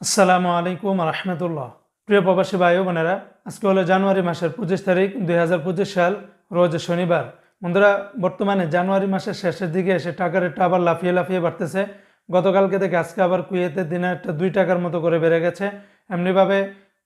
আসসালামু আলাইকুম রহমতুল্লাহ। প্রিয় প্রবাসী ভাই বোনেরা, আজকে হলো জানুয়ারি মাসের পঁচিশ তারিখ, দুই হাজার পঁচিশ সাল, রোজ শনিবার। বন্ধুরা, বর্তমানে জানুয়ারি মাসের শেষের দিকে এসে টাকার রেটটা আবার লাফিয়ে লাফিয়ে বাড়তেছে। গতকালকে থেকে আজকে আবার কুয়েতে একটা দুই টাকার মতো করে বেড়ে গেছে। এমনিভাবে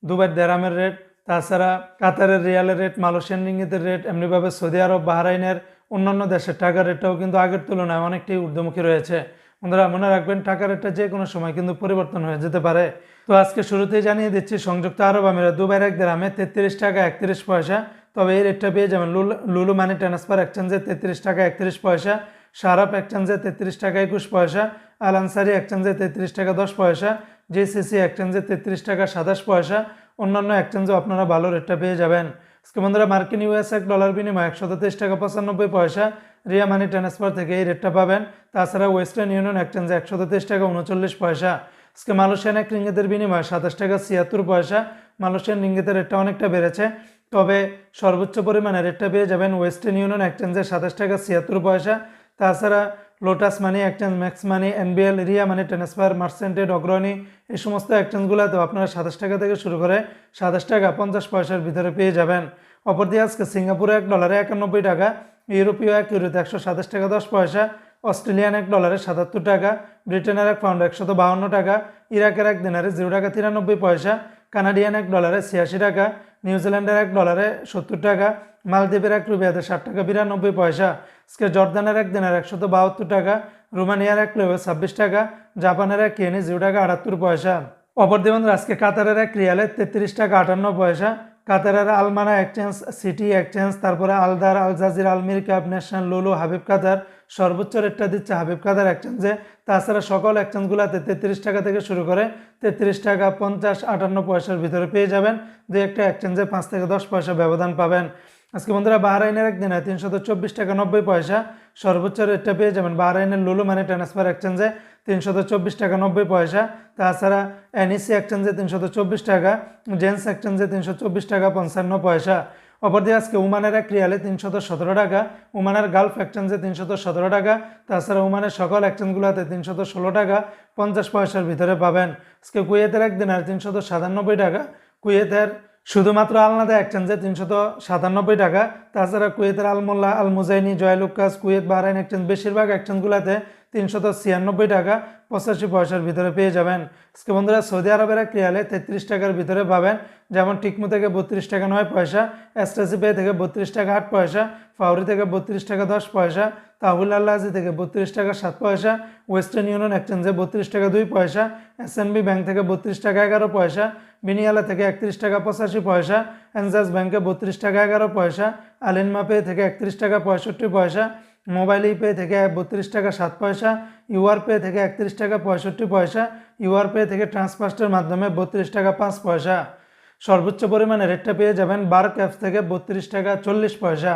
দুবাই দেরামের রেট, তাছাড়া কাতারের রিয়ালের রেট, মালয়েশিয়ান রিঙ্গিতের রেট, এমনিভাবে সৌদি আরব, বাহরাইনের অন্যান্য দেশের টাকার রেটটাও কিন্তু আগের তুলনায় অনেকটাই ঊর্ধ্বমুখী রয়েছে। বন্ধুরা, মনে রাখবেন টাকার রেটটা যে কোনো সময় কিন্তু পরিবর্তন হয়ে যেতে পারে। তো আজকে শুরুতেই জানিয়ে দিচ্ছি, সংযুক্ত আরব আমিরাত দুবাইয়ের এক গ্রামে তেত্রিশ টাকা একত্রিশ পয়সা, তবে এই রেটটা পেয়ে যাবেন লুলু লুলু মানি ট্রান্সফার এক্সচেঞ্জে তেত্রিশ টাকা একত্রিশ পয়সা সারাপ এক্সচেঞ্জে তেত্রিশ টাকা একুশ পয়সা, আল আনসারি এক্সচেঞ্জে তেত্রিশ টাকা দশ পয়সা জিসিসি এক্সচেঞ্জে তেত্রিশ টাকা সাতাশ পয়সা, অন্যান্য এক্সচেঞ্জেও আপনারা ভালো রেটটা পেয়ে যাবেন। আজকে বন্ধুরা মার্কিন ইউএস এক ডলার বিনিময় একশো তেইশ টাকা পঁচানব্বই পয়সা রিয়া মানি ট্রান্সফার থেকে এই রেটটা পাবেন। তাছাড়া ওয়েস্টার্ন ইউনিয়ন এক্সচেঞ্জে একশো তেইশ টাকা উনচল্লিশ পয়সা। আজকে মালয়েশিয়ান এক রিঙ্গিতের বিনিময় সাতাশ টাকা ছিয়াত্তর পয়সা। মালয়েশিয়ান রিঙ্গিতের রেটটা অনেকটা বেড়েছে। তবে সর্বোচ্চ পরিমাণে রেটটা পেয়ে যাবেন ওয়েস্টার্ন ইউনিয়ন এক্সচেঞ্জে সাতাশ টাকা ছিয়াত্তর পয়সা। তাছাড়া Lotus Money Exchange Max Money NBL Ria Money Transfer মার্সেন্টেড অগ্রণী এই সমস্ত এক্সচেঞ্জগুলোতেও আপনারা সাতাশ টাকা থেকে শুরু করে সাতাশ টাকা পঞ্চাশ পয়সার ভিতরে পেয়ে যাবেন। অপরদিকে আজকে সিঙ্গাপুরে এক ডলারে একানব্বই টাকা, ইউরোপীয় এক ইউরোতে একশো সাতাশ টাকা দশ পয়সা, অস্ট্রেলিয়ান এক ডলারে সাতাত্তর টাকা, ব্রিটেনের এক পাউন্ড একশত বাহান্ন টাকা, ইরাকের এক দিনারে জিরো টাকা তিরানব্বই পয়সা, কানাডিয়ান এক ডলারে ছিয়াশি টাকা নিউজিল্যান্ডের এক ডলারে সত্তর টাকা, মালদ্বীপের এক রুপিয়াতে ষাট টাকা, বিরানব্বই পয়সা। আজকে জর্দানের এক দিনের একশত বাহাত্তর টাকা, রোমানিয়ার এক লেবে ছাব্বিশ টাকা, জাপানের এক কেনি জিরো টাকা আটাত্তর পয়সা। অপর অপরদিবন্ধ আজকে কাতারের এক রিয়ালে তেত্রিশ টাকা আটান্ন পয়সা, কাতারের আলমানা এক্সচেঞ্জ, সিটি এক্সচেঞ্জ, তারপরে আলদার আল জাজির আলমির ক্যাব ন্যাশনাল লুলু, হাবিব কাতার সর্বোচ্চ রেটটা দিচ্ছে হাবিব কাতার এক্সচেঞ্জে তাছাড়া সকল এক্সচেঞ্জগুলোতে তেত্রিশ টাকা থেকে শুরু করে তেত্রিশ টাকা পঞ্চাশ আটান্ন পয়সার ভিতরে পেয়ে যাবেন। দু একটা এক্সচেঞ্জে পাঁচ থেকে দশ পয়সা ব্যবধান পাবেন। আজকে বন্ধুরা বাহরাইনের একদিনে তিনশত চব্বিশ টাকা নব্বই পয়সা সর্বোচ্চ রেটটা পেয়ে যাবেন বাহরাইনের লুলু মানি ট্রান্সফার এক্সচেঞ্জে তিনশত চব্বিশ টাকা নব্বই পয়সা। তাছাড়া এনইসি এক্সচেঞ্জে তিনশত চব্বিশ টাকা জেন্স এক্সচেঞ্জে তিনশো চব্বিশ টাকা পঞ্চান্ন পয়সা। অপরদিকে আজকে উমানের এক রিয়ালে তিনশত সতেরো টাকা, উমানের গালফ এক্সচেঞ্জে তিনশত সতেরো টাকা, তাছাড়া উমানের সকল এক্সচেঞ্জগুলোতে তিনশত ষোলো টাকা, পঞ্চাশ পয়সার ভিতরে পাবেন। আজকে কুয়েতের একদিন আর তিনশত সাতানব্বই টাকা। কুয়েতের শুধুমাত্র আলনাদা এক্সচেঞ্জে তিনশত সাতানব্বই টাকা, তাছাড়া কুয়েতের আলমোল্লা, Al Muzaini Joyalukkas Kuwait, Bahrain exchange, বেশিরভাগ এক্সচেঞ্জগুলোতে তিনশত ছিয়ানব্বই টাকা পঁচাশি পয়সার ভিতরে পেয়ে যাবেন। আজকে বন্ধুরা, সৌদি আরবের এক তেত্রিশ টাকার ভিতরে পাবেন। যেমন টিকমু থেকে বত্রিশ টাকা নয় পয়সা, এসটাসি পে থেকে বত্রিশ টাকা আট পয়সা, ফাউরি থেকে বত্রিশ টাকা দশ পয়সা, তাহুল আল্লাহাজি থেকে বত্রিশ টাকা সাত পয়সা, ওয়েস্টার্ন ইউনিয়ন এক্সচেঞ্জে বত্রিশ টাকা দুই পয়সা এসএনবি ব্যাংক থেকে বত্রিশ টাকা এগারো পয়সা বিনিয়ালা থেকে একত্রিশ টাকা পঁচাশি পয়সা, এনজাস ব্যাংকে বত্রিশ টাকা এগারো পয়সা, আলিনমা পে থেকে একত্রিশ টাকা পঁয়ষট্টি পয়সা মোবাইল পে থেকে বত্রিশ টাকা সাত পয়সা, ইউআর পে থেকে একত্রিশ টাকা পঁয়ষট্টি পয়সা, ইউআর পে থেকে ট্রান্সফার্স্টের মাধ্যমে বত্রিশ টাকা পাঁচ পয়সা। সর্বোচ্চ পরিমাণে রেটটা পেয়ে যাবেন বার অ্যাপস থেকে বত্রিশ টাকা চল্লিশ পয়সা।